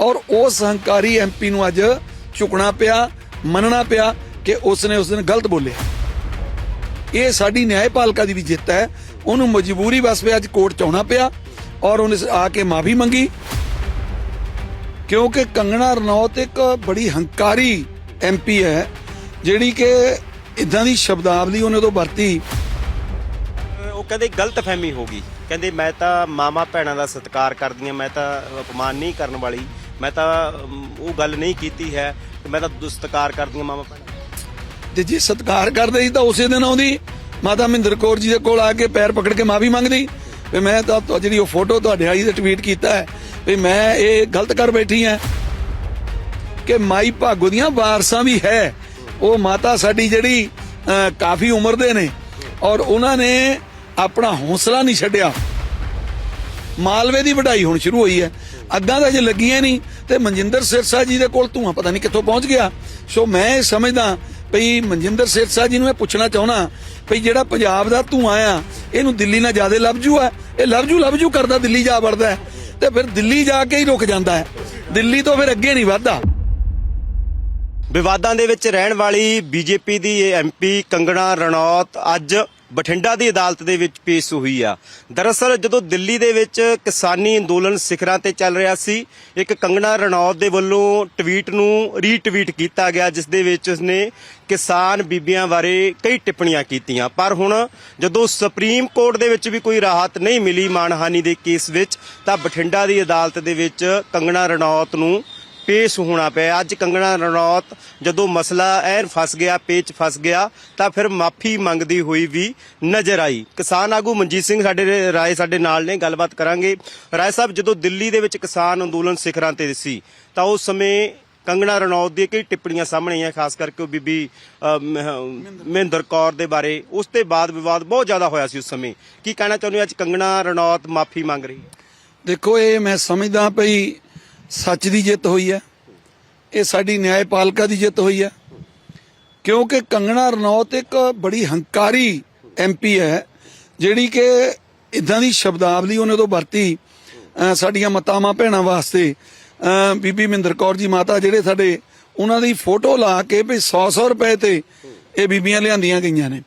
ਔਰ ਉਸ ਹੰਕਾਰੀ ਐਮਪੀ ਨੂੰ ਅੱਜ ਝੁਕਣਾ ਪਿਆ, ਮੰਨਣਾ ਪਿਆ ਕਿ ਉਸਨੇ ਉਸ ਦਿਨ ਗਲਤ ਬੋਲਿਆ। ਇਹ ਸਾਡੀ ਨਿਆਂਪਾਲਿਕਾ ਦੀ ਵੀ ਜਿੱਤ ਹੈ। ਉਹਨੂੰ ਮਜਬੂਰੀ ਵਸ ਪਿਆ ਅੱਜ ਕੋਰਟ ਚ ਆਉਣਾ ਪਿਆ ਔਰ ਉਹਨੇ ਆ ਕੇ ਮਾਫੀ ਮੰਗੀ। ਕਿਉਂਕਿ ਕੰਗਣਾ ਰਣੌਤ ਇੱਕ ਬੜੀ ਹੰਕਾਰੀ ਐਮਪੀ ਹੈ, ਜਿਹੜੀ ਕਿ ਇਦਾਂ ਦੀ ਸ਼ਬਦਾਵਲੀ ਉਹਨੇ ਤੋਂ ਵਰਤੀ। ਉਹ ਕਹਿੰਦੇ ਗਲਤ ਫਹਿਮੀ ਹੋ ਗਈ। ਕਹਿੰਦੇ ਮੈਂ ਤਾਂ ਮਾਮਾ ਭੈਣਾਂ ਦਾ ਸਤਿਕਾਰ ਕਰਦੀ ਹਾਂ, ਮੈਂ ਤਾਂ ਅਪਮਾਨ ਨਹੀਂ ਕਰਨ ਵਾਲੀ। ਮੈਂ ਤਾਂ ਉਹ ਗੱਲ ਨਹੀਂ ਕੀਤੀ ਹੈ ਮੈਂ ਤਾਂ ਦੁਸਤਕਾਰ ਕਰਦੀ ਮਾਮਾ ਭੈਣਾਂ। ਤੇ ਜੇ ਸਤਿਕਾਰ ਕਰਦੇ ਸੀ ਤਾਂ ਉਸੇ ਦਿਨ ਆਉਂਦੀ। ਮਾਤਾ ਮਹਿੰਦਰ ਕੌਰ ਜੀ ਦੇ ਕੋਲ ਆ ਕੇ ਪੈਰ ਪਕੜ ਕੇ ਮਾਫੀ ਮੰਗਦੀ। ਵੀ ਮੈਂ ਤਾਂ ਜਿਹੜੀ ਉਹ ਫੋਟੋ ਤੁਹਾਡੇ ਆਈ ਤੇ ਟਵੀਟ ਕੀਤਾ ਹੈ, ਵੀ ਮੈਂ ਇਹ ਗਲਤ ਕਰ ਬੈਠੀ ਹਾਂ। ਕਿ ਮਾਈ ਭਾਗੋ ਦੀਆਂ ਵਾਰਸਾਂ ਵੀ ਹੈ। ਉਹ ਮਾਤਾ ਸਾਡੀ ਜਿਹੜੀ ਕਾਫੀ ਉਮਰ ਦੇ ਨੇ। ਔਰ ਉਹਨਾਂ ਨੇ ਆਪਣਾ ਹੌਸਲਾ ਨਹੀਂ ਛੱਡਿਆ। ਮਾਲਵੇ ਦੀ ਵਢਾਈ ਹੁਣ ਸ਼ੁਰੂ ਹੋਈ ਹੈ। ਅੱਗਾਂ ਤਾਂ ਜੇ ਲੱਗੀਆਂ ਨਹੀਂ, ਤੇ ਮਨਜਿੰਦਰ ਸਿਰਸਾ ਜੀ ਦੇ ਕੋਲ ਧੂਆਂ ਪਤਾ ਨਹੀਂ ਕਿੱਥੋਂ ਪਹੁੰਚ ਗਿਆ। ਸੋ ਮੈਂ ਇਹ ਸਮਝਦਾ ਭਈ ਮਨਜਿੰਦਰ ਸਿਰਸਾ ਜੀ ਨੂੰ ਮੈਂ ਪੁੱਛਣਾ ਚਾਹੁੰਦਾ ਭਈ ਜਿਹੜਾ ਪੰਜਾਬ ਦਾ ਧੂਆਂ ਆ, ਇਹਨੂੰ ਦਿੱਲੀ ਨਾਲ ਜ਼ਿਆਦਾ ਲੱਭ ਜੂ ਹੈ ਇਹ ਲੱਭ ਜੂ ਲੱਭ ਜੂ ਕਰਦਾ ਦਿੱਲੀ ਜਾ ਵੜਦਾ ਹੈ ਤੇ ਫਿਰ ਦਿੱਲੀ ਜਾ ਕੇ ਹੀ ਰੁਕ ਜਾਂਦਾ ਹੈ। ਦਿੱਲੀ ਤੋਂ ਫਿਰ ਅੱਗੇ ਨਹੀਂ ਵੱਧਦਾ। ਵਿਵਾਦਾਂ ਦੇ ਵਿੱਚ ਰਹਿਣ ਵਾਲੀ ਬੀਜੇਪੀ ਦੀ ਇਹ ਐਮਪੀ ਕੰਗਣਾ ਰਣੌਤ ਅੱਜ ਬਠਿੰਡਾ ਦੀ ਅਦਾਲਤ ਦੇ ਵਿੱਚ ਪੇਸ਼ ਹੋਈ ਆ। ਦਰਅਸਲ ਜਦੋਂ ਦਿੱਲੀ ਦੇ ਵਿੱਚ ਕਿਸਾਨੀ ਅੰਦੋਲਨ ਸਿਖਰਾਂ ਤੇ ਚੱਲ ਰਿਹਾ ਸੀ, ਇੱਕ ਕੰਗਣਾ ਰਣੌਤ ਦੇ ਵੱਲੋਂ ਟਵੀਟ ਨੂੰ ਰੀਟਵੀਟ ਕੀਤਾ ਗਿਆ, ਜਿਸ ਦੇ ਵਿੱਚ ਉਸਨੇ ਕਿਸਾਨ ਬੀਬੀਆਂ ਬਾਰੇ ਕਈ ਟਿੱਪਣੀਆਂ ਕੀਤੀਆਂ। ਪਰ ਹੁਣ ਜਦੋਂ ਸੁਪਰੀਮ ਕੋਰਟ ਦੇ ਵਿੱਚ ਵੀ ਕੋਈ ਰਾਹਤ ਨਹੀਂ ਮਿਲੀ ਮਾਨਹਾਨੀ ਦੇ ਕੇਸ ਵਿੱਚ, ਤਾਂ ਬਠਿੰਡਾ ਦੀ ਅਦਾਲਤ ਦੇ ਵਿੱਚ ਕੰਗਣਾ ਰਣੌਤ ਨੂੰ ਪੇਸ਼ ਹੋਣਾ ਪਿਆ। ਅੱਜ ਕੰਗਣਾ ਰਣੌਤ ਜਦੋਂ ਮਸਲਾ ਐਨ ਫਸ ਗਿਆ, ਪੇਚ ਫਸ ਗਿਆ, ਤਾਂ ਫਿਰ ਮਾਫੀ ਮੰਗਦੀ ਹੋਈ ਵੀ ਨਜ਼ਰ ਆਈ। ਕਿਸਾਨ ਆਗੂ ਮਨਜੀਤ ਸਿੰਘ ਸਾਡੇ ਰਾਏ ਸਾਡੇ ਨਾਲ ਨੇ, ਗੱਲਬਾਤ ਕਰਾਂਗੇ। ਰਾਏ ਸਾਹਿਬ, ਜਦੋਂ ਦਿੱਲੀ ਦੇ ਵਿੱਚ ਕਿਸਾਨ ਅੰਦੋਲਨ ਸਿਖਰਾਂ ਤੇ ਸੀ, ਤਾਂ ਉਸ ਸਮੇਂ ਕੰਗਣਾ ਰਣੌਤ ਦੀਆਂ ਕਈ ਟਿੱਪਣੀਆਂ ਸਾਹਮਣੇ ਆਈਆਂ, ਖਾਸ ਕਰਕੇ ਉਹ ਬੀਬੀ ਮਹ- ਮਹਿੰਦਰ ਕੌਰ ਦੇ ਬਾਰੇ। ਉਸ ਤੋਂ ਬਾਅਦ ਵਿਵਾਦ ਬਹੁਤ ਜ਼ਿਆਦਾ ਹੋਇਆ ਸੀ ਉਸ ਸਮੇਂ। ਕੀ ਕਹਿਣਾ ਚਾਹੁੰਦੇ ਹੋ? ਅੱਜ ਕੰਗਣਾ ਰਣੌਤ ਮਾਫੀ ਮੰਗ ਰਹੀ ਹੈ। ਦੇਖੋ, ਇਹ ਮੈਂ ਸਮਝਦਾ ਭਈ ਸੱਚ ਦੀ ਜਿੱਤ ਹੋਈ ਹੈ। ਇਹ ਸਾਡੀ ਨਿਆਂਪਾਲਿਕਾ ਦੀ ਜਿੱਤ ਹੋਈ ਹੈ। ਕਿਉਂਕਿ ਕੰਗਣਾ ਰਣੌਤ ਇੱਕ ਬੜੀ ਹੰਕਾਰੀ ਐਮਪੀ ਹੈ, ਜਿਹੜੀ ਕਿ ਇਦਾਂ ਦੀ ਸ਼ਬਦਾਵਲੀ ਉਹਨੇ ਤੋਂ ਵਰਤੀ ਸਾਡੀਆਂ ਮਾਤਾਵਾਂ ਭੈਣਾਂ ਵਾਸਤੇ। ਬੀਬੀ ਮਹਿੰਦਰ ਕੌਰ ਜੀ ਮਾਤਾ ਜਿਹੜੇ ਸਾਡੇ, ਉਹਨਾਂ ਦੀ ਫੋਟੋ ਲਾ ਕੇ ਵੀ 100-100 ਰੁਪਏ ਤੇ ਇਹ ਬੀਬੀਆਂ ਲਿਆਂਦੀਆਂ ਗਈਆਂ ਨੇ।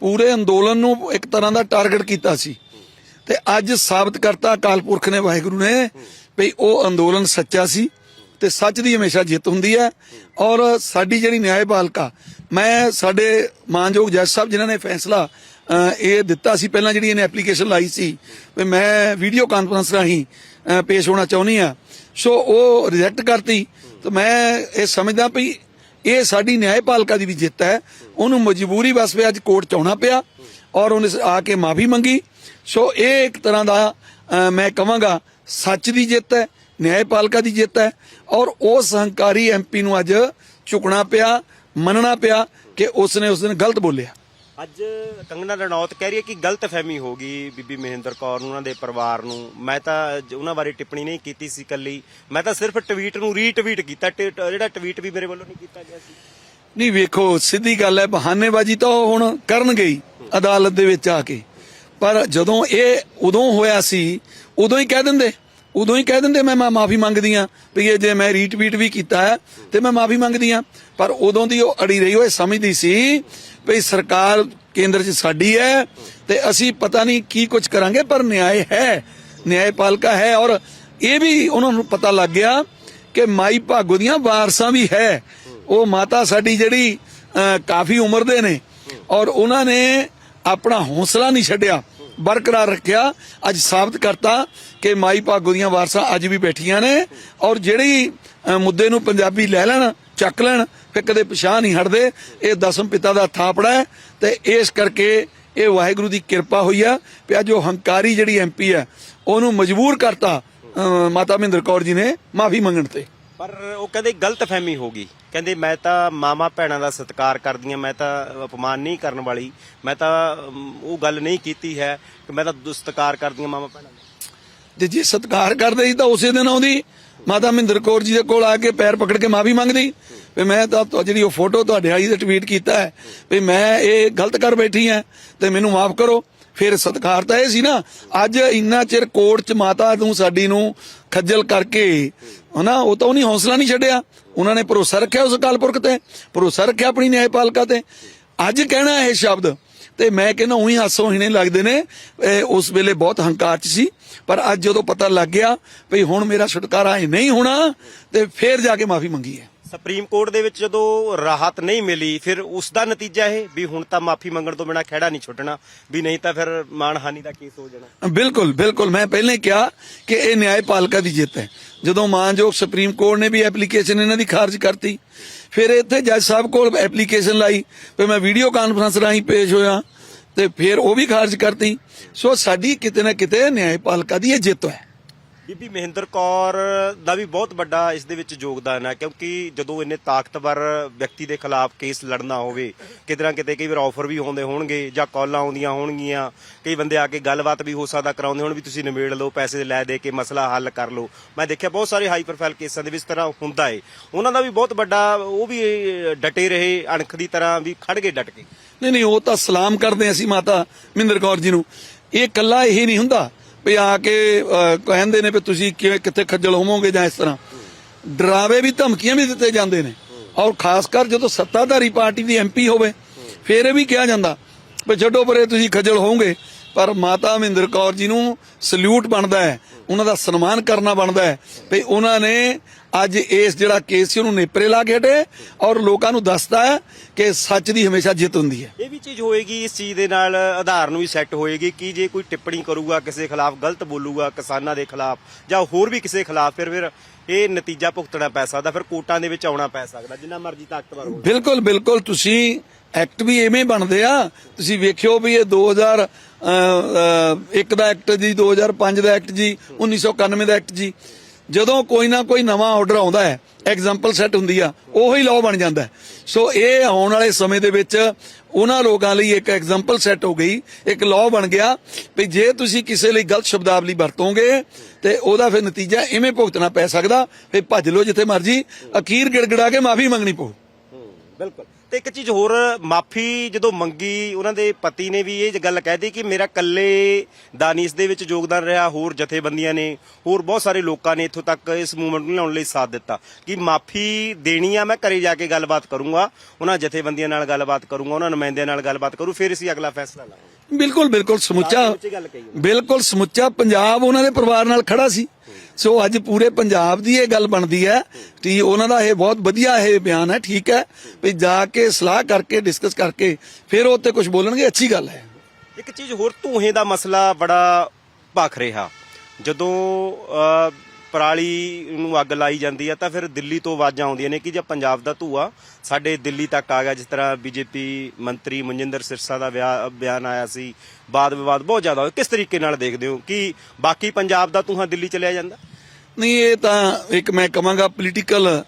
ਪੂਰੇ ਅੰਦੋਲਨ ਨੂੰ ਇੱਕ ਤਰ੍ਹਾਂ ਦਾ ਟਾਰਗੇਟ ਕੀਤਾ ਸੀ। ਤੇ ਅੱਜ ਸਾਬਤ ਕਰਤਾ ਅਕਾਲ ਪੁਰਖ ਨੇ, ਵਾਹਿਗੁਰੂ ਨੇ। ਵੀ ਉਹ ਅੰਦੋਲਨ ਸੱਚਾ ਸੀ ਤੇ ਸੱਚ ਦੀ ਹਮੇਸ਼ਾ ਜਿੱਤ ਹੁੰਦੀ ਹੈ ਔਰ ਸਾਡੀ ਜਿਹੜੀ ਨਿਆਂਪਾਲਿਕਾ ਮੈਂ ਸਾਡੇ ਮਾਨਯੋਗ ਜੱਜ ਸਾਹਿਬ ਜਿਨ੍ਹਾਂ ਨੇ ਫੈਸਲਾ ਇਹ ਦਿੱਤਾ ਸੀ, ਪਹਿਲਾਂ ਜਿਹੜੀ ਇਹਨੇ ਐਪਲੀਕੇਸ਼ਨ ਲਾਈ ਸੀ, ਵੀ ਮੈਂ ਵੀਡੀਓ ਕਾਨਫਰੰਸ ਰਾਹੀਂ ਪੇਸ਼ ਹੋਣਾ ਚਾਹੁੰਦੀ ਆ ਸੋ ਉਹ ਰਿਜੈਕਟ ਕਰਤੀ, ਤੇ ਮੈਂ ਇਹ ਸਮਝਦਾ ਵੀ ਇਹ ਸਾਡੀ ਨਿਆਂਪਾਲਿਕਾ ਦੀ ਵੀ ਜਿੱਤ ਹੈ। ਉਹਨੂੰ ਮਜਬੂਰੀ ਵਸ ਪਿਆ ਅੱਜ ਕੋਰਟ ਚ ਆਉਣਾ ਪਿਆ ਔਰ ਉਹਨੇ ਆ ਕੇ ਮਾਫੀ ਮੰਗੀ। ਸੋ ਇਹ ਇੱਕ ਤਰ੍ਹਾਂ ਦਾ ਮੈਂ ਕਹਾਂਗਾ ਸੱਚ ਦੀ ਜਿੱਤ ਹੈ ਨਿਆਂਪਾਲਿਕਾ ਦੀ ਜਿੱਤ ਹੈ ਔਰ ਉਸ ਹੰਕਾਰੀ ਐਮਪੀ ਨੂੰ ਅੱਜ ਝੁਕਣਾ ਪਿਆ ਮੰਨਣਾ ਪਿਆ ਕਿ ਉਸਨੇ ਉਸ ਦਿਨ ਗਲਤ ਬੋਲਿਆ। ਅੱਜ ਕੰਗਨਾ ਰਣੌਤ ਕਹਿ ਰਹੀ ਹੈ ਕਿ ਗਲਤ ਫਹਿਮੀ ਹੋ ਗਈ ਬੀਬੀ ਮਹਿੰਦਰ ਕੌਰ ਨੂੰ ਉਹਨਾਂ ਦੇ ਪਰਿਵਾਰ ਨੂੰ। ਮੈਂ ਤਾਂ ਉਹਨਾਂ ਬਾਰੇ ਟਿੱਪਣੀ ਨਹੀਂ ਕੀਤੀ ਸੀ ਕੱਲੀ ਮੈਂ ਤਾਂ ਸਿਰਫ ਟਵੀਟ ਨੂੰ ਰੀਟਵੀਟ ਕੀਤਾ ਜਿਹੜਾ ਟਵੀਟ ਵੀ ਮੇਰੇ ਵੱਲੋਂ ਨਹੀਂ ਕੀਤਾ ਗਿਆ ਸੀ। ਨਹੀਂ ਵੇਖੋ ਸਿੱਧੀ ਗੱਲ ਹੈ ਬਹਾਨੇਬਾਜ਼ੀ ਤਾਂ ਉਹ ਹੁਣ ਕਰਨਗੇ ਹੀ ਅਦਾਲਤ ਦੇ ਵਿੱਚ ਆ ਕੇ। ਪਰ ਜਦੋਂ ਇਹ ਉਦੋਂ ਹੋਇਆ ਸੀ, ਉਦੋਂ ਹੀ ਕਹਿ ਦਿੰਦੇ, ਉਦੋਂ ਹੀ ਕਹਿ ਦਿੰਦੇ ਮੈਂ ਮਾਫੀ ਮੰਗਦੀ ਆ ਵੀ ਇਹ ਜੇ ਮੈਂ ਰੀਟਵੀਟ ਵੀ ਕੀਤਾ ਹੈ, ਤੇ ਮੈਂ ਮਾਫੀ ਮੰਗਦੀ ਆ ਪਰ ਉਦੋਂ ਦੀ ਉਹ ਅੜੀ ਰਹੀ, ਉਹ ਇਹ ਸਮਝਦੀ ਸੀ ਵੀ ਸਰਕਾਰ ਕੇਂਦਰ 'ਚ ਸਾਡੀ ਹੈ ਤੇ ਅਸੀਂ ਪਤਾ ਨਹੀਂ ਕੀ ਕੁਝ ਕਰਾਂਗੇ, ਪਰ ਨਿਆਂ ਹੈ ਨਿਆਂਪਾਲਿਕਾ ਹੈ ਔਰ ਇਹ ਵੀ ਉਹਨਾਂ ਨੂੰ ਪਤਾ ਲੱਗ ਗਿਆ ਕਿ ਮਾਈ ਭਾਗੋ ਦੀਆਂ ਵਾਰਸਾਂ ਵੀ ਹੈ। ਉਹ ਮਾਤਾ ਸਾਡੀ ਜਿਹੜੀ ਕਾਫੀ ਉਮਰ ਦੇ ਨੇ ਔਰ ਉਹਨਾਂ ਨੇ ਆਪਣਾ ਹੌਸਲਾ ਨਹੀਂ ਛੱਡਿਆ, ਬਰਕਰਾਰ ਰੱਖਿਆ, ਅੱਜ ਸਾਬਤ ਕਰਤਾ ਕਿ ਮਾਈ ਭਾਗੋ ਦੀਆਂ ਵਾਰਸਾਂ ਅੱਜ ਵੀ ਬੈਠੀਆਂ ਨੇ ਔਰ ਜਿਹੜੀ ਮੁੱਦੇ ਨੂੰ ਪੰਜਾਬੀ ਲੈ ਲੈਣ, ਚੱਕ ਲੈਣ, ਫਿਰ ਕਦੇ ਪਛਾਣ ਨਹੀਂ ਹਟਦੇ, ਇਹ ਦਸਮ ਪਿਤਾ ਦਾ ਥਾਪੜਾ ਹੈ ਤੇ ਇਸ ਕਰਕੇ ਇਹ ਵਾਹਿਗੁਰੂ ਦੀ ਕਿਰਪਾ ਹੋਈ ਆ ਵੀ ਅੱਜ ਉਹ ਹੰਕਾਰੀ ਜਿਹੜੀ ਐਮਪੀ ਹੈ, ਉਹਨੂੰ ਮਜਬੂਰ ਕਰਤਾ ਮਾਤਾ ਮਹਿੰਦਰ ਕੌਰ ਜੀ ਨੇ ਮਾਫੀ ਮੰਗਣ ਤੇ। ਪਰ ਉਹ ਕਹਿੰਦੇ ਗਲਤ ਫਹਿਮੀ ਹੋ ਗਈ। ਕਹਿੰਦੇ ਮੈਂ ਤਾਂ ਮਾਮਾ ਭੈਣਾਂ ਦਾ ਸਤਿਕਾਰ ਕਰਦੀ ਹਾਂ ਮੈਂ ਤਾਂ ਅਪਮਾਨ ਨਹੀਂ ਕਰਨ ਵਾਲੀ। ਮੈਂ ਤਾਂ ਅਮ, ਉਹ ਗੱਲ ਨਹੀਂ ਕੀਤੀ ਹੈ ਕਿ ਮੈਂ ਤਾਂ ਦੁਸਤਕਾਰ ਕਰਦੀ ਹਾਂ ਮਾਮਾ ਭੈਣਾਂ ਦਾ ਤੇ ਜੇ ਸਤਿਕਾਰ ਕਰਦੇ ਸੀ ਤਾਂ ਉਸੇ ਦਿਨ ਆਉਂਦੀ। ਮਾਤਾ ਮਹਿੰਦਰ ਕੌਰ ਜੀ ਦੇ ਕੋਲ ਆ ਕੇ ਪੈਰ ਪਕੜ ਕੇ ਮਾਫੀ ਮੰਗਦੀ। ਵੀ ਮੈਂ ਤਾਂ ਤੁਹਾ- ਜਿਹੜੀ ਉਹ ਫੋਟੋ ਤੁਹਾਡੇ ਆਈ ਤੇ ਟਵੀਟ ਕੀਤਾ ਹੈ ਵੀ ਮੈਂ ਇਹ ਗਲਤ ਕਰ ਬੈਠੀ ਹਾਂ ਤੇ ਮੈਨੂੰ ਮਾਫ ਕਰੋ। ਫਿਰ ਸਤਿਕਾਰ ਤਾਂ ਇਹ ਸੀ ਨਾ, ਅੱਜ ਇੰਨਾ ਚਿਰ ਕੋਰਟ 'ਚ ਮਾਤਾ ਨੂੰ ਸਾਡੀ ਨੂੰ ਖੱਜਲ ਕਰਕੇ, ਹਨਾ, ਉਹ ਤਾਂ ਉਹਨੇ ਹੌਸਲਾ ਨਹੀਂ ਛੱਡਿਆ। ਉਹਨਾਂ ਨੇ ਭਰੋਸਾ ਰੱਖਿਆ ਉਸ ਅਕਾਲ ਪੁਰਖ ਤੇ, ਭਰੋਸਾ ਰੱਖਿਆ ਆਪਣੀ ਨਿਆਂਪਾਲਿਕਾ ਤੇ। ਅੱਜ ਕਹਿਣਾ ਇਹ ਸ਼ਬਦ, ਤੇ ਮੈਂ ਕਹਿੰਦਾ ਉਹੀ ਹਾਸੋਂ ਹੀਣੇ ਲੱਗਦੇ ਨੇ ਉਸ ਵੇਲੇ ਬਹੁਤ ਹੰਕਾਰ ਚ ਸੀ, ਪਰ ਅੱਜ ਜਦੋਂ ਪਤਾ ਲੱਗ ਗਿਆ ਵੀ ਹੁਣ ਮੇਰਾ ਛੁਟਕਾਰਾ ਇਹ ਨਹੀਂ ਹੋਣਾ, ਤੇ ਫੇਰ ਜਾ ਕੇ ਮਾਫੀ ਮੰਗੀ ਹੈ। ਸੁਪਰੀਮ ਕੋਰਟ ਦੇ ਵਿੱਚ ਜਦੋਂ ਰਾਹਤ ਨਹੀਂ ਮਿਲੀ, ਫਿਰ ਉਸ ਦਾ ਨਤੀਜਾ ਇਹ ਵੀ ਹੁਣ ਤਾਂ ਮਾਫੀ ਮੰਗਣ ਤੋਂ ਬਿਨਾ ਖਹਿੜਾ ਨਹੀਂ ਛੁੱਟਣਾ, ਵੀ ਨਹੀਂ ਤਾਂ ਫਿਰ ਮਾਨਹਾਨੀ ਦਾ ਕੇਸ ਹੋ ਜਾਣਾ। ਬਿਲਕੁਲ ਬਿਲਕੁਲ। ਮੈਂ ਪਹਿਲੇ ਕਿਹਾ ਕਿ ਇਹ ਨਿਆਂਪਾਲਿਕਾ ਦੀ ਜਿੱਤ ਹੈ। ਜਦੋਂ ਮਾਨਯੋਗ ਸੁਪਰੀਮ ਕੋਰਟ ਨੇ ਵੀ ਐਪਲੀਕੇਸ਼ਨ ਇਹਨਾਂ ਦੀ ਖਾਰਜ ਕਰਤੀ, ਫਿਰ ਇੱਥੇ ਜੱਜ ਸਾਹਿਬ ਕੋਲ ਐਪਲੀਕੇਸ਼ਨ ਲਾਈ ਤੇ ਮੈਂ ਵੀਡੀਓ ਕਾਨਫਰੰਸ ਰਾਹੀਂ ਪੇਸ਼ ਹੋਇਆ, ਤੇ ਫਿਰ ਉਹ ਵੀ ਖਾਰਜ ਕਰਤੀ। ਸੋ ਸਾਡੀ ਕਿਤੇ ਨਾ ਕਿਤੇ ਨਿਆਂਪਾਲਿਕਾ ਦੀ ਇਹ ਜਿੱਤ ਹੈ। ਬੀਬੀ ਮਹਿੰਦਰ ਕੌਰ ਦਾ ਵੀ ਬਹੁਤ ਵੱਡਾ ਇਸ ਦੇ ਵਿੱਚ ਯੋਗਦਾਨ ਹੈ, ਕਿਉਂਕਿ ਜਦੋਂ ਇੰਨੇ ਤਾਕਤਵਰ ਵਿਅਕਤੀ ਦੇ ਖਿਲਾਫ ਕੇਸ ਲੜਨਾ ਹੋਵੇ ਕਿਤੇ ਨਾ ਕਿਤੇ ਕਈ ਵਾਰ ਆਫਰ ਵੀ ਹੁੰਦੇ ਹੋਣਗੇ ਜਾਂ ਕਾਲਾਂ ਆਉਂਦੀਆਂ ਹੋਣਗੀਆਂ, ਕਈ ਬੰਦੇ ਆ ਕੇ ਗੱਲਬਾਤ ਵੀ ਹੋ ਸਕਦਾ ਕਰਾਉਂਦੇ ਹੋਣ ਵੀ ਤੁਸੀਂ ਨਿਬੇੜ ਲਓ, ਪੈਸੇ ਲੈ ਦੇ ਕੇ ਮਸਲਾ ਹੱਲ ਕਰ ਲਓ। ਮੈਂ ਦੇਖਿਆ ਬਹੁਤ ਸਾਰੇ ਹਾਈ ਪ੍ਰੋਫਾਈਲ ਕੇਸਾਂ ਦੇ ਵਿੱਚ ਤਰ੍ਹਾਂ ਹੁੰਦਾ ਏ। ਉਹਨਾਂ ਦਾ ਵੀ ਬਹੁਤ ਵੱਡਾ, ਉਹ ਵੀ ਡਟੇ ਰਹੇ, ਅਣਖ ਦੀ ਤਰ੍ਹਾਂ ਵੀ ਖੜ ਗਏ ਡਟ ਕੇ। ਨਹੀਂ ਨਹੀਂ, ਉਹ ਤਾਂ ਸਲਾਮ ਕਰਦੇ ਅਸੀਂ ਮਾਤਾ ਮਹਿੰਦਰ ਕੌਰ ਜੀ ਨੂੰ। ਇਹ ਕੱਲਾ ਇਹ ਨਹੀਂ ਹੁੰਦਾ। ਵੀ ਆ ਕੇ ਕਹਿੰਦੇ ਨੇ ਵੀ ਤੁਸੀਂ ਕਿਵੇਂ, ਕਿੱਥੇ ਖੱਜਲ ਹੋਵੋਗੇ ਜਾਂ ਇਸ ਤਰ੍ਹਾਂ। ਡਰਾਵੇ ਵੀ ਧਮਕੀਆਂ ਵੀ ਦਿੱਤੇ ਜਾਂਦੇ ਨੇ। ਔਰ ਖਾਸ ਕਰ ਜਦੋਂ ਸੱਤਾਧਾਰੀ ਪਾਰਟੀ ਦੀ ਐਮਪੀ ਹੋਵੇ, ਫਿਰ ਇਹ ਵੀ ਕਿਹਾ ਜਾਂਦਾ ਵੀ ਛੱਡੋ ਪਰੇ, ਤੁਸੀਂ ਖੱਜਲ ਹੋਵੋਗੇ। ਪਰ ਮਾਤਾ ਮਹਿੰਦਰ ਕੌਰ ਜੀ ਨੂੰ ਸਲੂਟ ਬਣਦਾ ਹੈ। ਉਹਨਾਂ ਦਾ ਸਨਮਾਨ ਕਰਨਾ ਬਣਦਾ ਹੈ। ਵੀ ਉਹਨਾਂ ਨੇ ਅੱਜ ਇਸ ਜਿਹੜਾ ਕੇਸ ਸੀ ਉਹਨੂੰ ਨੇਪਰੇ ਲਾ ਕੇ ਹਟੇ ਔਰ ਲੋਕਾਂ ਨੂੰ ਦੱਸਦਾ ਹੈ ਕਿ ਸੱਚ ਦੀ ਹਮੇਸ਼ਾ ਜਿੱਤ ਹੁੰਦੀ ਹੈ। ਇਹ ਵੀ ਚੀਜ਼ ਹੋਏਗੀ ਇਸ ਚੀਜ਼ ਦੇ ਨਾਲ ਆਧਾਰ ਨੂੰ ਵੀ ਸੈੱਟ ਹੋਏਗੀ ਕਿ ਜੇ ਕੋਈ ਟਿੱਪਣੀ ਕਰੂਗਾ ਕਿਸੇ ਖਿਲਾਫ ਗਲਤ ਬੋਲੂਗਾ ਕਿਸਾਨਾਂ ਦੇ ਖਿਲਾਫ ਜਾਂ ਹੋਰ ਵੀ ਕਿਸੇ ਖਿਲਾਫ ਫਿਰ ਫਿਰ ਇਹ ਨਤੀਜਾ ਭੁਗਤਣਾ ਪੈ ਸਕਦਾ ਫਿਰ ਕੋਰਟਾਂ ਦੇ ਵਿੱਚ ਆਉਣਾ ਪੈ ਸਕਦਾ ਜਿੰਨਾ ਮਰਜ਼ੀ ਤਾਕਤਵਰ ਹੋਵੇ। ਬਿਲਕੁਲ ਬਿਲਕੁਲ ਤੁਸੀਂ ਐਕਟ ਵੀ ਐਵੇਂ ਬਣਦੇ ਆ ਤੁਸੀਂ ਵੇਖਿਓ ਵੀ ਇਹ 2000 ਅ, ਅ, ਇੱਕ ਦਾ ਐਕਟ ਜੀ 2005 ਦਾ ਐਕਟ ਜੀ 1991 ਦਾ ਐਕਟ ਜੀ। ਜਦੋਂ ਕੋਈ ਨਾ ਕੋਈ ਨਵਾਂ ਆਰਡਰ ਆਉਂਦਾ ਹੈ ਐਗਜ਼ਾਮਪਲ ਸੈੱਟ ਹੁੰਦੀ ਆ, ਉਹੀ ਲਾਅ ਬਣ ਜਾਂਦਾ ਸੋ ਇਹ ਆਉਣ ਵਾਲੇ ਸਮੇਂ ਦੇ ਵਿੱਚ ਉਹਨਾਂ ਲੋਕਾਂ ਲਈ ਇੱਕ ਐਗਜ਼ਾਮਪਲ ਸੈੱਟ ਹੋ ਗਈ, ਇੱਕ ਲਾਅ ਬਣ ਗਿਆ ਵੀ ਜੇ ਤੁਸੀਂ ਕਿਸੇ ਲਈ ਗਲਤ ਸ਼ਬਦਾਵਲੀ ਵਰਤੋਗੇ ਤੇ ਉਹਦਾ ਫਿਰ ਨਤੀਜਾ ਇਵੇਂ ਭੁਗਤਣਾ ਪੈ ਸਕਦਾ, ਵੀ ਭੱਜ ਲਓ ਜਿੱਥੇ ਮਰਜ਼ੀ, ਅਖੀਰ ਗਿੜਗੜਾ ਕੇ ਮਾਫੀ ਮੰਗਣੀ ਪਊ। ਬਿਲਕੁਲ। ਤੇ ਇੱਕ ਚੀਜ਼ ਹੋਰ ਮਾਫੀ ਜਦੋਂ ਮੰਗੀ ਉਹਨਾਂ ਦੇ ਪਤੀ ਨੇ ਵੀ ਇਹ ਗੱਲ ਕਹਿਤੀ ਕਿ ਮੇਰਾ ਕੱਲੇ ਦਾਨੀ ਇਸ ਦੇ ਵਿੱਚ ਯੋਗਦਾਨ ਰਿਹਾ ਹੋਰ ਜਥੇਬੰਦੀਆਂ ਨੇ ਹੋਰ ਬਹੁਤ ਸਾਰੇ ਲੋਕਾਂ ਨੇ ਇੱਥੋਂ ਤੱਕ ਇਸ ਮੂਵਮੈਂਟ ਨੂੰ ਲਿਆਉਣ ਲਈ ਸਾਥ ਦਿੱਤਾ। ਕਿ ਮਾਫੀ ਦੇਣੀ ਆ ਮੈਂ ਘਰੇ ਜਾ ਕੇ ਗੱਲਬਾਤ ਕਰੂੰਗਾ ਉਹਨਾਂ ਜਥੇਬੰਦੀਆਂ ਨਾਲ ਗੱਲਬਾਤ ਕਰੂੰਗਾ ਉਹਨਾਂ ਨੁਮਾਇੰਦਿਆਂ ਨਾਲ ਗੱਲਬਾਤ ਕਰੂ ਫਿਰ ਅਸੀਂ ਅਗਲਾ ਫੈਸਲਾ ਲਾਵਾਂਗੇ। ਬਿਲਕੁਲ ਬਿਲਕੁਲ ਸਮੁੱਚਾ ਕਹੀ। ਬਿਲਕੁਲ ਸਮੁੱਚਾ ਪੰਜਾਬ ਉਹਨਾਂ ਦੇ ਪਰਿਵਾਰ ਨਾਲ ਖੜਾ ਸੀ। ਸੋ ਅੱਜ ਪੂਰੇ ਪੰਜਾਬ ਦੀ ਇਹ ਗੱਲ ਬਣਦੀ ਹੈ ਕਿ ਉਹਨਾਂ ਦਾ ਇਹ ਬਹੁਤ ਵਧੀਆ ਇਹ ਬਿਆਨ ਹੈ, ਠੀਕ ਹੈ। ਵੀ ਜਾ ਕੇ ਸਲਾਹ ਕਰਕੇ ਡਿਸਕਸ ਕਰਕੇ ਫਿਰ ਉਹ ਤੇ ਕੁਝ ਬੋਲਣਗੇ, ਅੱਛੀ ਗੱਲ ਹੈ। ਇੱਕ ਚੀਜ਼ ਹੋਰ ਧੂਹੇ ਦਾ ਮਸਲਾ ਬੜਾ ਭਖ ਰਿਹਾ। ਜਦੋਂ ਪਰਾਲੀ ਨੂੰ ਅੱਗ ਲਾਈ ਜਾਂਦੀ ਹੈ ਤਾਂ ਫਿਰ ਦਿੱਲੀ ਤੋਂ ਆਵਾਜ਼ਾਂ ਆਉਂਦੀਆਂ ਨੇ ਕਿ ਜੇ ਪੰਜਾਬ ਦਾ ਧੂਆ ਸਾਡੇ ਦਿੱਲੀ ਤੱਕ ਆ ਗਿਆ, ਜਿਸ ਤਰ੍ਹਾਂ ਬੀਜੇਪੀ ਮੰਤਰੀ ਮਨਜਿੰਦਰ ਸਿਰਸਾ ਦਾ ਵਿਆ- ਬਿਆਨ ਆਇਆ ਸੀ, ਬਾਦ ਵਿਵਾਦ ਬਹੁਤ ਜ਼ਿਆਦਾ ਹੋਇਆ ਕਿਸ ਤਰੀਕੇ ਨਾਲ ਦੇਖਦੇ ਹੋ ਕਿ ਬਾਕੀ ਪੰਜਾਬ ਦਾ ਧੂਆ ਦਿੱਲੀ ਚਲਿਆ ਜਾਂਦਾ? ਨਹੀਂ, ਇਹ ਤਾਂ ਇੱਕ ਮੈਂ ਕਹਾਂਗਾ ਪੋਲੀਟੀਕਲ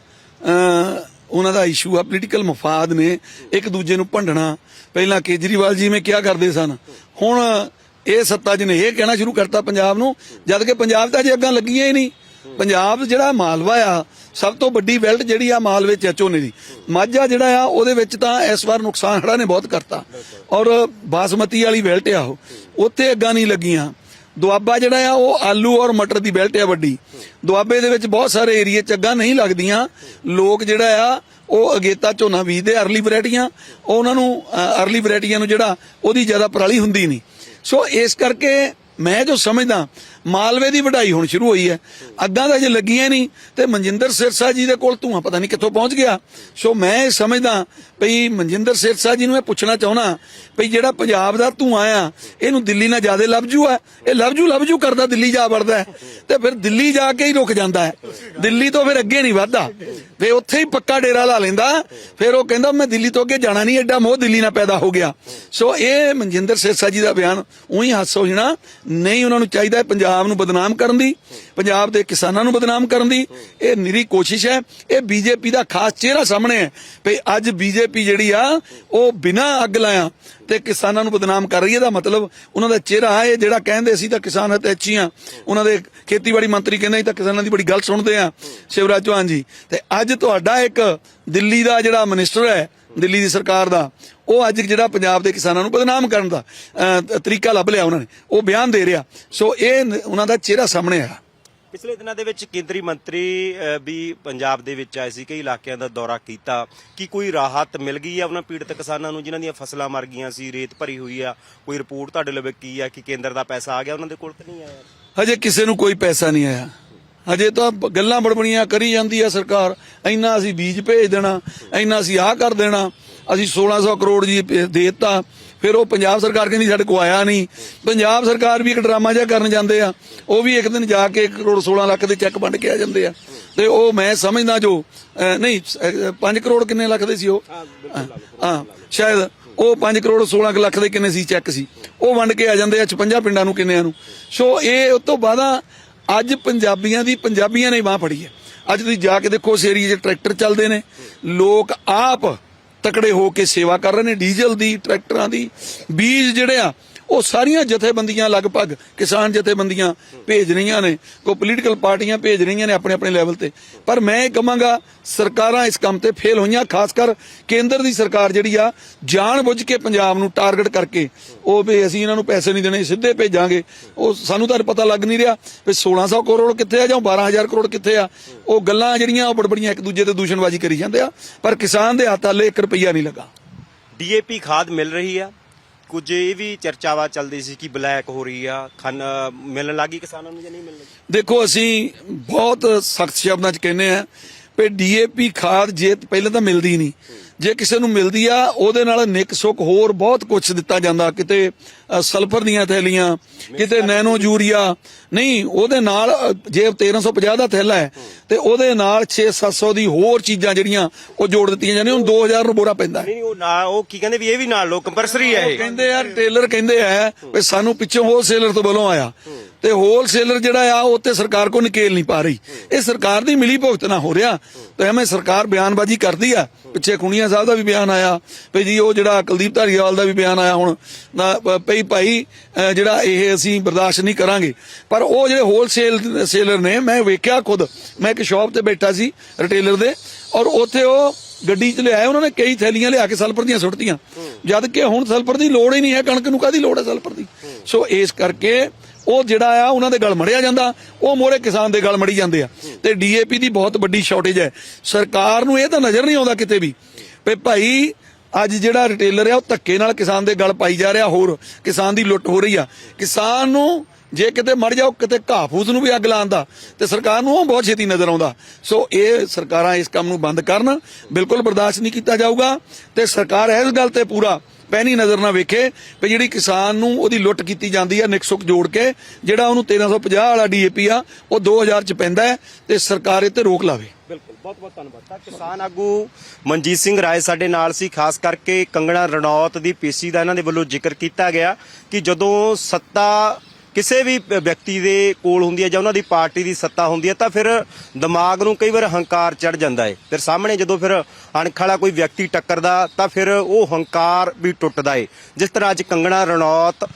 ਉਹਨਾਂ ਦਾ ਇਸ਼ੂ ਆ ਪੋਲੀਟੀਕਲ ਮਫਾਦ ਨੇ ਇੱਕ ਦੂਜੇ ਨੂੰ ਭੰਡਣਾ। ਪਹਿਲਾਂ ਕੇਜਰੀਵਾਲ ਜੀ ਮੈਂ ਕਿਹਾ ਕਰਦੇ ਸਨ? ਹੁਣ ਇਹ ਸੱਤਾ ਜੀ ਨੇ ਇਹ ਕਹਿਣਾ ਸ਼ੁਰੂ ਕਰਤਾ ਪੰਜਾਬ ਨੂੰ, ਜਦ ਕਿ ਪੰਜਾਬ ਤਾਂ ਅਜੇ ਅੱਗਾਂ ਲੱਗੀਆਂ ਹੀ ਨਹੀਂ। ਪੰਜਾਬ ਜਿਹੜਾ ਮਾਲਵਾ ਆ, ਸਭ ਤੋਂ ਵੱਡੀ ਬੈਲਟ ਜਿਹੜੀ ਆ ਮਾਲਵੇ ਚ ਆ, ਝੋਨੇ ਦੀ। ਮਾਝਾ ਜਿਹੜਾ ਆ, ਉਹਦੇ ਵਿੱਚ ਤਾਂ ਇਸ ਵਾਰ ਨੁਕਸਾਨ ਹੜਾ ਨੇ ਬਹੁਤ ਕਰਤਾ। ਔਰ ਬਾਸਮਤੀ ਵਾਲੀ ਬੈਲਟ ਆ ਉਹ। ਉੱਥੇ ਅੱਗਾਂ ਨਹੀਂ ਲੱਗੀਆਂ। ਦੁਆਬਾ ਜਿਹੜਾ ਆ, ਉਹ ਆਲੂ ਔਰ ਮਟਰ ਦੀ ਬੈਲਟ ਆ ਵੱਡੀ। ਦੁਆਬੇ ਦੇ ਵਿੱਚ ਬਹੁਤ ਸਾਰੇ ਏਰੀਏ 'ਚ ਚੱਗਾ ਨਹੀਂ ਲੱਗਦੀਆਂ। ਲੋਕ ਜਿਹੜਾ ਆ, ਉਹ ਅਗੇਤਾ ਝੋਨਾ ਬੀਜਦੇ ਅਰਲੀ ਵੈਰਾਈਟੀਆਂ ਉਹਨਾਂ ਨੂੰ ਅਰਲੀ ਵੈਰਾਈਟੀਆਂ ਨੂੰ ਜਿਹੜਾ, ਉਹਦੀ ਜ਼ਿਆਦਾ ਪਰਾਲੀ ਹੁੰਦੀ ਨਹੀਂ। ਸੋ ਇਸ ਕਰਕੇ ਮੈਂ ਜੋ ਸਮਝਦਾ ਮਾਲਵੇ ਦੀ ਵਢਾਈ ਹੁਣ ਸ਼ੁਰੂ ਹੋਈ ਹੈ। ਅੱਗਾਂ ਤਾਂ ਜੇ ਲੱਗੀਆਂ ਨਹੀਂ ਤੇ ਮਨਜਿੰਦਰ ਸਿਰਸਾ ਜੀ ਦੇ ਕੋਲ ਧੂਆਂ ਪਤਾ ਨਹੀਂ ਕਿੱਥੋਂ ਪਹੁੰਚ ਗਿਆ। ਸੋ ਮੈਂ ਇਹ ਸਮਝਦਾ ਭਈ ਮਨਜਿੰਦਰ ਸਿਰਸਾ ਜੀ ਨੂੰ ਇਹ ਪੁੱਛਣਾ ਚਾਹੁੰਦਾ ਭਈ ਜਿਹੜਾ ਪੰਜਾਬ ਦਾ ਧੂਆਂ ਆ, ਇਹਨੂੰ ਦਿੱਲੀ ਨਾਲ ਜ਼ਿਆਦਾ ਲਵਜੂ ਆ? ਇਹ ਲਵਜੂ ਲਵਜੂ ਕਰਦਾ ਦਿੱਲੀ ਜਾ ਵੜਦਾ ਤੇ ਫਿਰ ਦਿੱਲੀ ਜਾ ਕੇ ਹੀ ਰੁਕ ਜਾਂਦਾ ਹੈ। ਦਿੱਲੀ ਤੋਂ ਫਿਰ ਅੱਗੇ ਨਹੀਂ ਵੱਧਦਾ। ਫੇ ਉੱਥੇ ਹੀ ਪੱਕਾ ਡੇਰਾ ਲਾ ਲੈਂਦਾ। ਫਿਰ ਉਹ ਕਹਿੰਦਾ ਮੈਂ ਦਿੱਲੀ ਤੋਂ ਅੱਗੇ ਜਾਣਾ ਨਹੀਂ, ਐਡਾ ਮੋਹ ਦਿੱਲੀ ਨਾਲ ਪੈਦਾ ਹੋ ਗਿਆ। ਸੋ ਇਹ ਮਨਜਿੰਦਰ ਸਿਰਸਾ ਜੀ ਦਾ ਬਿਆਨ ਉਹੀ ਹਾਸਾ ਹੋ ਜਾਣਾ ਨਹੀਂ ਉਹਨਾਂ ਨੂੰ ਚਾਹੀਦਾ ਪੰਜਾਬ ਪੰਜਾਬ ਨੂੰ ਬਦਨਾਮ ਕਰਨ ਦੀ, ਪੰਜਾਬ ਦੇ ਕਿਸਾਨਾਂ ਨੂੰ ਬਦਨਾਮ ਕਰਨ ਦੀ, ਇਹ ਨਿਰੀ ਕੋਸ਼ਿਸ਼ ਹੈ। ਇਹ ਬੀਜੇਪੀ ਦਾ ਖਾਸ ਚਿਹਰਾ ਸਾਹਮਣੇ ਹੈ ਵੀ ਅੱਜ ਬੀਜੇਪੀ ਜਿਹੜੀ ਆ, ਉਹ ਬਿਨਾਂ ਅੱਗ ਲਾਇਆ ਤੇ ਕਿਸਾਨਾਂ ਨੂੰ ਬਦਨਾਮ ਕਰ ਰਹੀ ਹੈ। ਦਾ ਮਤਲਬ ਉਹਨਾਂ ਦਾ ਚਿਹਰਾ ਹੈ ਜਿਹੜਾ ਕਹਿੰਦੇ ਸੀ ਤਾਂ ਕਿਸਾਨ ਹਤੈਚੀਆਂ ਉਹਨਾਂ ਦੇ ਖੇਤੀਬਾੜੀ ਮੰਤਰੀ ਕਹਿੰਦੇ ਸੀ ਤਾਂ ਕਿਸਾਨਾਂ ਦੀ ਬੜੀ ਗੱਲ ਸੁਣਦੇ ਆ। ਸ਼ਿਵਰਾਜ ਚੌਹਾਨ ਜੀ, ਤੇ ਅੱਜ ਤੁਹਾਡਾ ਇੱਕ ਦਿੱਲੀ ਦਾ ਜਿਹੜਾ ਮਿਨਿਸਟਰ ਹੈ ਦਿੱਲੀ ਦੀ ਸਰਕਾਰ ਦਾ ਉਹ ਅੱਜ ਜਿਹੜਾ ਪੰਜਾਬ ਦੇ ਕਿਸਾਨਾਂ ਨੂੰ ਬਦਨਾਮ ਕਰਨ ਦਾ ਤਰੀਕਾ ਲੱਭ ਲਿਆ ਉਹਨਾਂ ਨੇ ਉਹ ਬਿਆਨ ਦੇ ਰਿਹਾ। ਸੋ ਇਹ ਉਹਨਾਂ ਦਾ ਚਿਹਰਾ ਸਾਹਮਣੇ ਆਇਆ। ਪਿਛਲੇ ਦਿਨਾਂ ਦੇ ਵਿੱਚ ਕੇਂਦਰੀ ਮੰਤਰੀ ਵੀ ਪੰਜਾਬ ਦੇ ਵਿੱਚ ਆਏ ਸੀ ਕਈ ਇਲਾਕਿਆਂ ਦਾ ਦੌਰਾ ਕੀਤਾ। ਕਿ ਕੋਈ ਰਾਹਤ ਮਿਲ ਗਈ ਆ ਉਹਨਾਂ ਪੀੜਤ ਕਿਸਾਨਾਂ ਨੂੰ ਜਿਨ੍ਹਾਂ ਦੀਆਂ ਫਸਲਾਂ ਮਰ ਗਈਆਂ ਸੀ ਰੇਤ ਭਰੀ ਹੋਈ ਆ? ਕੋਈ ਰਿਪੋਰਟ ਤੁਹਾਡੇ ਲਵੇ ਕੀ ਆ ਕਿ ਕੇਂਦਰ ਦਾ ਪੈਸਾ ਆ ਗਿਆ ਉਹਨਾਂ ਦੇ ਕੋਲ ਤਾਂ ਨਹੀਂ ਆਇਆ? ਹਜੇ ਕਿਸੇ ਨੂੰ ਕੋਈ ਪੈਸਾ ਨਹੀਂ ਆਇਆ। ਹਜੇ ਤਾਂ ਗੱਲਾਂ ਬੜਬੜੀਆਂ ਕਰੀ ਜਾਂਦੀ ਆ ਸਰਕਾਰ। ਇੰਨਾ ਅਸੀਂ ਬੀਜ ਭੇਜ ਦੇਣਾ ਇੰਨਾ ਅਸੀਂ ਆਹ ਕਰ ਦੇਣਾ। ਅਸੀਂ 1600 ਕਰੋੜ ਜੀ ਦੇ ਦਿੱਤਾ। ਫਿਰ ਉਹ ਪੰਜਾਬ ਸਰਕਾਰ ਕਹਿੰਦੀ ਸਾਡੇ ਕੋ ਆਇਆ ਨਹੀਂ। ਪੰਜਾਬ ਸਰਕਾਰ ਵੀ ਇੱਕ ਡਰਾਮਾ ਜਿਹਾ ਕਰਨ ਜਾਂਦੇ ਆ। ਉਹ ਵੀ ਇੱਕ ਦਿਨ ਜਾ ਕੇ 1 ਕਰੋੜ 16 ਲੱਖ ਦੇ ਚੈੱਕ ਵੰਡ ਕੇ ਆ ਜਾਂਦੇ ਆ। ਤੇ ਉਹ ਮੈਂ ਸਮਝਦਾ ਜੋ ਨਹੀਂ 5 ਕਰੋੜ ਕਿੰਨੇ ਲੱਖ ਦੇ ਸੀ ਉਹ? ਹਾਂ ਸ਼ਾਇਦ ਉਹ 5 ਕਰੋੜ 16 ਕੁ ਲੱਖ ਦੇ ਕਿੰਨੇ ਸੀ ਚੈੱਕ ਸੀ। ਉਹ ਵੰਡ ਕੇ ਆ ਜਾਂਦੇ ਆ 56 ਪਿੰਡਾਂ ਨੂੰ ਕਿੰਨਿਆਂ ਨੂੰ। ਸੋ ਇਹ ਉਸ ਤੋਂ ਬਾਅਦਾਂ ਅੱਜ ਪੰਜਾਬੀਆਂ ਦੀ ਪੰਜਾਬੀਆਂ ਨੇ ਬਾਹ ਫੜੀ ਹੈ। ਅੱਜ ਤੁਸੀਂ ਜਾ ਕੇ ਦੇਖੋ, ਉਸ ਏਰੀਏ 'ਚ ਟਰੈਕਟਰ ਚੱਲਦੇ ਨੇ। ਲੋਕ ਆਪ ਤਕੜੇ ਹੋ ਕੇ ਸੇਵਾ ਕਰ ਰਹੇ ਨੇ, ਡੀਜ਼ਲ ਦੀ, ਟਰੈਕਟਰਾਂ ਦੀ। ਬੀਜ ਜਿਹੜੇ ਆ ਉਹ ਸਾਰੀਆਂ ਜਥੇਬੰਦੀਆਂ ਲਗਭਗ ਕਿਸਾਨ ਜਥੇਬੰਦੀਆਂ ਭੇਜ ਰਹੀਆਂ ਨੇ ਕੋ ਪੋਲੀਟੀਕਲ ਪਾਰਟੀਆਂ ਭੇਜ ਰਹੀਆਂ ਨੇ ਆਪਣੇ ਆਪਣੇ ਲੈਵਲ ਤੇ। ਪਰ ਮੈਂ ਇਹ ਕਹਾਂਗਾ, ਸਰਕਾਰਾਂ ਇਸ ਕੰਮ ਤੇ ਫੇਲ ਹੋਈਆਂ, ਖਾਸ ਕਰ ਕੇਂਦਰ ਦੀ ਸਰਕਾਰ ਜਿਹੜੀ ਆ ਜਾਣ ਬੁੱਝ ਕੇ ਪੰਜਾਬ ਨੂੰ ਟਾਰਗੇਟ ਕਰਕੇ, ਉਹ ਵੀ ਅਸੀਂ ਇਹਨਾਂ ਨੂੰ ਪੈਸੇ ਨਹੀਂ ਦੇਣੇ, ਸਿੱਧੇ ਭੇਜਾਂਗੇ। ਉਹ ਸਾਨੂੰ ਤਾਂ ਪਤਾ ਲੱਗ ਨਹੀਂ ਰਿਹਾ ਵੀ 1600 ਕਰੋੜ ਕਿੱਥੇ ਆ ਜਾਂ 12000 ਕਰੋੜ ਕਿੱਥੇ ਆ। ਉਹ ਗੱਲਾਂ ਜਿਹੜੀਆਂ ਉਹ ਬੜਬੜੀਆਂ ਇੱਕ ਦੂਜੇ ਤੇ ਦੂਸ਼ਣਬਾਜ਼ੀ ਕਰੀ ਜਾਂਦੇ ਆ, ਪਰ ਕਿਸਾਨ ਦੇ ਹੱਥ ਹਾਲੇ 1 ਰੁਪਈਆ ਨਹੀਂ ਲੱਗਾ। ਡੀਏਪੀ ਖਾਦ ਮਿਲ ਰਹੀ ਆ ਕੁਝ ਇਹ ਵੀ ਚਰਚਾਵਾ ਚੱਲਦੀ ਸੀ ਕਿ ਬਲੈਕ ਹੋ ਰਹੀ ਆ, ਖਨ, ਮਿਲਣ ਲੱਗੀ ਕਿਸਾਨਾਂ ਨੂੰ ਜਾਂ ਨਹੀਂ ਮਿਲਣ ਲੱਗੀ? ਦੇਖੋ, ਅਸੀਂ ਬਹੁਤ ਸਖਤ ਸ਼ਬਦਾਂ 'ਚ ਕਹਿੰਦੇ ਆ ਵੀ ਡੀਏਪੀ ਖਾਦ ਜੇ ਪਹਿਲਾਂ ਤਾਂ ਮਿਲਦੀ ਨਹੀਂ। ਜੇ ਕਿਸੇ ਨੂੰ ਮਿਲਦੀ ਆ ਉਹਦੇ ਨਾਲ ਨਿਕ ਸੁੱਕ ਹੋਰ ਬਹੁਤ ਕੁਝ ਦਿੱਤਾ ਜਾਂਦਾ। ਕਿਤੇ ਸਲਫਰ ਦੀਆਂ ਥੈਲੀਆਂ ਕਿਤੇ ਨੈਨੋ ਯੂਰੀਆ। ਨਹੀਂ ਉਹਦੇ ਨਾਲ ਜੇ 1350 ਦਾ ਥੈਲਾ ਹੈ ਤੇ ਉਹਦੇ ਨਾਲ 6-700 ਦੀ ਹੋਰ ਚੀਜ਼ਾਂ ਜਿਹੜੀਆਂ ਉਹ ਜੋੜ ਦਿੱਤੀਆਂ ਜਾਂਦੀਆਂ ਹੁਣ 2000 ਨੂੰ ਬੋਰਾ ਪੈਂਦਾ ਨਹੀਂ ਉਹ ਨਾ ਉਹ ਕੀ ਕਹਿੰਦੇ ਵੀ ਇਹ ਵੀ ਨਾਲ ਲੋ ਕੰਪਰਸਰੀ ਹੈ ਇਹ। ਕਹਿੰਦੇ ਯਾਰ ਟੇਲਰ ਕਹਿੰਦੇ ਆ ਵੀ ਸਾਨੂੰ ਪਿੱਛੋਂ ਹੋਲਸੇਲਰ ਤੋਂ ਬਲੋਂ ਆਇਆ। ਤੇ ਹੋਲਸੇਲਰ ਜਿਹੜਾ ਆ, ਉਹ ਤੇ ਸਰਕਾਰ ਕੋ ਨਕੇਲ ਨਹੀਂ ਪਾ ਰਹੀ। ਇਹ ਸਰਕਾਰ ਦੀ ਮਿਲੀ ਭੁਗਤ ਨਾ ਹੋ ਰਿਹਾ। ਤੇ ਐਵੇਂ ਸਰਕਾਰ ਬਿਆਨਬਾਜ਼ੀ ਕਰਦੀ ਆ। ਪਿੱਛੇ ਕੁਣੀਆਂ ਸਾਹਿਬ ਦਾ ਵੀ ਬਿਆਨ ਆਇਆ। ਵੀ ਜੀ ਉਹ ਜਿਹੜਾ ਕੁਲਦੀਪ ਧਾਰੀਵਾਲ ਦਾ ਵੀ ਬਿਆਨ ਆਇਆ ਹੁਣ ਪਈ ਭਾਈ ਜਿਹੜਾ ਇਹ ਅਸੀਂ ਬਰਦਾਸ਼ਤ ਨਹੀਂ ਕਰਾਂਗੇ। ਪਰ ਉਹ ਜਿਹੜੇ ਹੋਲਸੇਲ ਸੇਲਰ ਨੇ, ਮੈਂ ਵੇਖਿਆ ਖੁਦ। ਮੈਂ ਇੱਕ ਸ਼ਾਪ ਤੇ ਬੈਠਾ ਸੀ ਰਿਟੇਲਰ ਦੇ। ਔਰ ਉੱਥੇ ਉਹ ਗੱਡੀ 'ਚ ਲਿਆਏ, ਉਹਨਾਂ ਨੇ ਕਈ ਥੈਲੀਆਂ ਲਿਆ ਕੇ ਸਲਫਰ ਦੀਆਂ ਸੁੱਟਤੀਆਂ। ਜਦ ਕਿ ਹੁਣ ਸਲਫਰ ਦੀ ਲੋੜ ਹੀ ਨਹੀਂ ਹੈ, ਕਣਕ ਨੂੰ ਕਾਦੀ ਲੋੜ ਹੈ ਸਲਫਰ ਦੀ? ਸੋ ਇਸ ਕਰਕੇ ਉਹ ਜਿਹੜਾ ਆ, ਉਹਨਾਂ ਦੇ ਗਲ ਮੜਿਆ ਜਾਂਦਾ, ਉਹ ਮੋਰੇ ਕਿਸਾਨ ਦੇ ਗਲ ਮੜੀ ਜਾਂਦੇ ਆ। ਤੇ ਡੀਏਪੀ ਦੀ ਬਹੁਤ ਵੱਡੀ ਸ਼ਾਰਟੇਜ ਹੈ। ਸਰਕਾਰ ਨੂੰ ਇਹ ਤਾਂ ਨਜ਼ਰ ਨਹੀਂ ਆਉਂਦਾ ਕਿਤੇ ਵੀ ਵੀ ਭਾਈ, ਅੱਜ ਜਿਹੜਾ ਰਿਟੇਲਰ ਆ, ਉਹ ਧੱਕੇ ਨਾਲ ਕਿਸਾਨ ਦੇ ਗਲ ਪਾਈ ਜਾ ਰਿਹਾ, ਹੋਰ ਕਿਸਾਨ ਦੀ ਲੁੱਟ ਹੋ ਰਹੀ ਆ। ਕਿਸਾਨ ਨੂੰ ਜੇ ਕਿਤੇ ਮਰ ਜਾਓ, ਕਿਤੇ ਘਾਹ ਫੂਸ ਨੂੰ ਵੀ ਅੱਗ ਲਾਉਂਦਾ ਤੇ ਸਰਕਾਰ ਨੂੰ ਉਹ ਬਹੁਤ ਛੇਤੀ ਨਜ਼ਰ ਆਉਂਦਾ। ਸੋ ਇਹ ਸਰਕਾਰਾਂ ਇਸ ਕੰਮ ਨੂੰ ਬੰਦ ਕਰਨ, ਬਿਲਕੁਲ ਬਰਦਾਸ਼ਤ ਨਹੀਂ ਕੀਤਾ ਜਾਊਗਾ, ਤੇ ਸਰਕਾਰ ਇਸ ਗੱਲ ਤੇ ਪੂਰਾ ਪਹਿਨੀ ਨਜ਼ਰ ਨਾ ਵੇਖੇ ਵੀ ਜਿਹੜੀ ਕਿਸਾਨ ਨੂੰ ਉਹਦੀ ਲੁੱਟ ਕੀਤੀ ਜਾਂਦੀ ਆ ਨਿਕਸੁਕ ਜੋੜ ਕੇ, ਜਿਹੜਾ ਉਹਨੂੰ 1350 ਵਾਲਾ ਡੀਏਪੀ ਆ, ਉਹ 2000 ਚ ਪੈਂਦਾ ਹੈ ਤੇ ਸਰਕਾਰ ਇਹ ਤੇ ਰੋਕ ਲਾਵੇ। ਬਿਲਕੁਲ, ਬਹੁਤ ਬਹੁਤ ਧੰਨਵਾਦ। ਤਾਂ ਕਿਸਾਨ ਆਗੂ ਮਨਜੀਤ ਸਿੰਘ ਰਾਏ ਸਾਡੇ ਨਾਲ ਸੀ, ਖਾਸ ਕਰਕੇ ਕੰਗਣਾ ਰਣੌਤ ਦੀ ਪੀਸੀ ਦਾ ਇਹਨਾਂ ਦੇ ਵੱਲੋਂ ਜ਼ਿਕਰ ਕੀਤਾ ਗਿਆ ਕਿ ਜਦੋਂ ਸੱਤਾ ਕਿਸੇ ਵੀ ਵਿਅਕਤੀ ਦੇ ਕੋਲ ਹੁੰਦੀ ਹੈ ਜਾਂ ਉਹਨਾਂ ਦੀ ਪਾਰਟੀ ਦੀ ਸੱਤਾ ਹੁੰਦੀ ਹੈ ਤਾਂ ਫਿਰ ਦਿਮਾਗ ਨੂੰ ਕਈ ਵਾਰ ਹੰਕਾਰ ਚੜ ਜਾਂਦਾ ਹੈ। ਫਿਰ ਸਾਹਮਣੇ ਜਦੋਂ ਫਿਰ ਅਣਖ ਵਾਲਾ ਕੋਈ ਵਿਅਕਤੀ ਟੱਕਰਦਾ ਤਾਂ ਫਿਰ ਉਹ ਹੰਕਾਰ ਵੀ ਟੁੱਟਦਾ ਹੈ। ਜਿਸ ਤਰ੍ਹਾਂ ਅੱਜ ਕੰਗਣਾ ਰਣੌਤ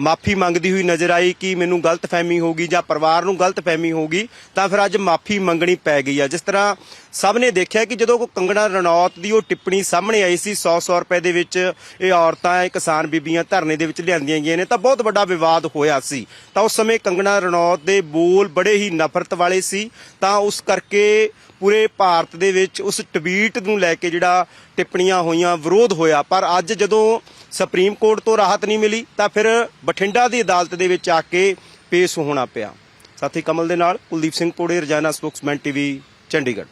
ਮਾਫੀ ਮੰਗਦੀ ਹੋਈ ਨਜ਼ਰ ਆਈ ਕਿ ਮੈਨੂੰ ਗਲਤਫਹਿਮੀ ਗਈ ਜਾਂ ਪਰਿਵਾਰ ਨੂੰ ਗਲਤਫਹਿਮੀ ਗਈ ਤਾਂ ਫਿਰ ਅੱਜ ਮਾਫੀ ਮੰਗਣੀ ਪੈ ਗਈ ਆ ਜਿਸ ਤਰ੍ਹਾਂ ਸਭ ਨੇ ਦੇਖਿਆ ਕਿ ਜਦੋਂ ਕੋ ਕੰਗਣਾ ਰਣੌਤ ਦੀ ਉਹ ਟਿੱਪਣੀ ਸਾਹਮਣੇ ਆਈ ਸੀ 100-100 ਰੁਪਏ ਦੇ ਵਿੱਚ ਇਹ ਔਰਤਾਂ, ਇਹ ਕਿਸਾਨ ਬੀਬੀਆਂ ਧਰਨੇ ਦੇ ਵਿੱਚ ਲਿਆਂਦੀਆਂ ਗਈਆਂ ਨੇ, ਤਾਂ ਬਹੁਤ ਵੱਡਾ ਵਿਵਾਦ ਹੋਇਆ ਸੀ। ਤਾਂ ਉਸ ਸਮੇਂ ਕੰਗਣਾ ਰਣੌਤ ਦੇ ਬੋਲ ਬੜੇ ਹੀ ਨਫ਼ਰਤ ਵਾਲੇ ਸੀ। ਤਾਂ ਉਸ ਕਰਕੇ ਪੂਰੇ ਭਾਰਤ ਦੇ ਵਿੱਚ ਉਸ ਟਵੀਟ ਨੂੰ ਲੈ ਕੇ ਜਿਹੜਾ ਟਿੱਪਣੀਆਂ ਹੋਈਆਂ ਵਿਰੋਧ ਹੋਇਆ। ਪਰ ਅੱਜ ਜਦੋਂ ਸੁਪਰੀਮ ਕੋਰਟ ਤੋਂ ਰਾਹਤ ਨਹੀਂ ਮਿਲੀ, ਤਾਂ ਫਿਰ ਬਠਿੰਡਾ ਦੀ ਅਦਾਲਤ ਦੇ ਵਿੱਚ ਆ ਕੇ ਪੇਸ਼ ਹੋਣਾ ਪਿਆ। ਸਾਥੀ ਕਮਲ ਦੇ ਨਾਲ ਕੁਲਦੀਪ ਸਿੰਘ ਪੋੜੇ, ਰਜਾਨਾ ਸਪੋਕਸਮੈਨ ਟੀਵੀ, ਚੰਡੀਗੜ੍ਹ।